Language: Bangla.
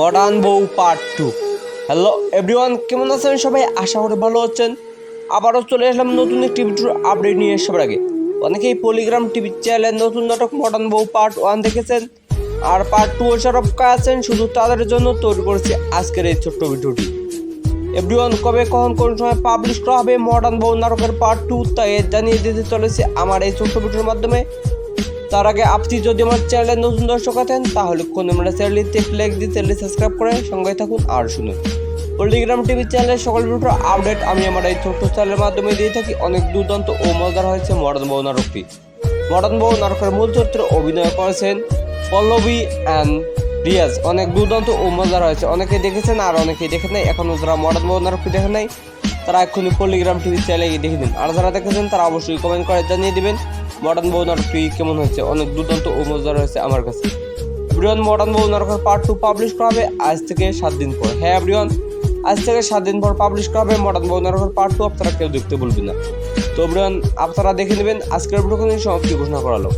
মডার্ন বউ পার্ট টু হ্যালো এভরিওয়ান কেমন আছেন সবাই? আশা করি ভালো আছেন। আবারও চলে আসলাম নতুন একটি ভিডিওর আপডেট নিয়ে সবার আগে। অনেকেই পলিগ্রাম টিভি চ্যানেলের নতুন নাটক মডার্ন বউ পার্ট ওয়ান দেখেছেন। আর পার্ট টু এসব আছেন, শুধু তাদের জন্য তৈরি করেছি আজকের এই ছোট্ট ভিডিওটি এভরিওয়ান কবে, কখন, কোন সময় পাবলিশ করা হবে মডার্ন বউ নাটকের পার্ট টু তাই জানিয়ে দিতে চলেছে আমার এই ছোট্ট ভিডিওর মাধ্যমে। তার আগে আপনি যদি আমার চ্যানেলে নতুন দর্শক আছেন, তাহলে কোন আমরা চ্যানেলটিতে লাইক দিয়ে চ্যানেলটি সাবস্ক্রাইব করে সঙ্গে থাকুন আর শুনুন। পলিগ্রাম টিভি চ্যানেলের সকল ভিডিওর আপডেট আমি আমার এই ছোট্ট চ্যানেলের মাধ্যমে দিয়ে থাকি। অনেক দুর্দান্ত ও মজার হয়েছে মডার্ন বউ নাটকটি মডার্ন বউ নাটকের মূল চরিত্রে অভিনয় করেছেন পল্লবী অ্যান্ড রিয়াজ। অনেক দুর্দান্ত ও মজার হয়েছে। অনেকে দেখেছেন আর অনেকেই দেখে নাই। এখনও যারা মডার্ন বউ নাটকটি দেখে নাই তারা এক্ষুনি পলিগ্রাম টিভি চ্যানেলে গিয়ে দেখে দিন আর যারা দেখেছেন, তারা অবশ্যই কমেন্ট করে জানিয়ে দেবেন মডার্ন বউ নাটকটি কেমন হয়েছে? অনেক দুর্দান্ত ও মজার হয়েছে আমার কাছে। এভরিওয়ান মডার্ন বউ নাটকের পার্ট টু পাবলিশ করা হবে আজ থেকে সাত দিন পর। হ্যাঁ এভরিওয়ান আজ থেকে সাত দিন পর পাবলিশ করা হবে মডার্ন বউ নাটকের পার্ট টু আপনারা কেউ দেখতে বলবেন না। তো এভরিওয়ান আপনারা দেখে নেবেন। আজকের ভিডিও সমাপ্তি। ঘোষণা করালো।